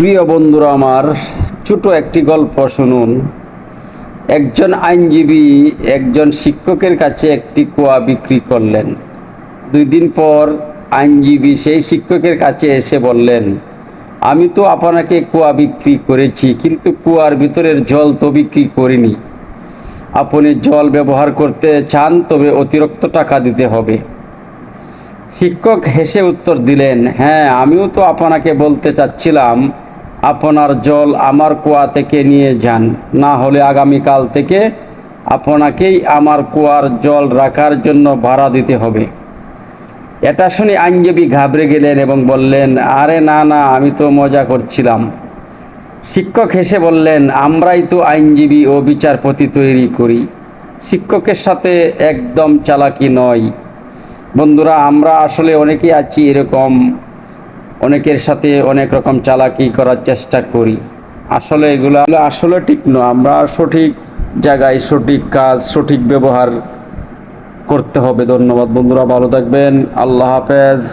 প্রিয় বন্ধুরা আমার, ছোট একটি গল্প শুনুন। একজন আইনজীবী একজন শিক্ষকের কাছে একটি কুয়া বিক্রি করলেন। দুই দিন পর আইনজীবী সেই শিক্ষকের কাছে এসে বললেন, আমি তো আপনাকে কুয়া বিক্রি করেছি, কিন্তু কুয়ার ভিতরের জল তো বিক্রি করিনি। আপনি জল ব্যবহার করতে চান, তবে অতিরিক্ত টাকা দিতে হবে। শিক্ষক হেসে উত্তর দিলেন হ্যাঁ আমিও তো আপনাকে বলতে চাচ্ছিলাম আপনার জল আমার কুয়া থেকে নিয়ে যান। না হলে আগামীকাল থেকে আপনাকেই আমার কুয়ার জল রাখার জন্য ভাড়া দিতে হবে। এটা শুনে আইনজীবী ঘাবড়ে গেলেন এবং বললেন, আরে না না, আমি তো মজা করছিলাম। শিক্ষক হেসে বললেন, আমরাই তো আইনজীবী ও বিচারপতি তৈরি করি। শিক্ষকের সাথে একদম চালাকি নয়। বন্ধুরা, আমরা আসলে অনেকেই আছি এরকম অনেকের সাথে অনেক রকম চালাকি করার চেষ্টা করি। আসলে এগুলো আসলে ঠিক নয় আমরা সঠিক জায়গায় সঠিক কাজ, সঠিক ব্যবহার করতে হবে। ধন্যবাদ বন্ধুরা, ভালো থাকবেন। আল্লাহ হাফেজ।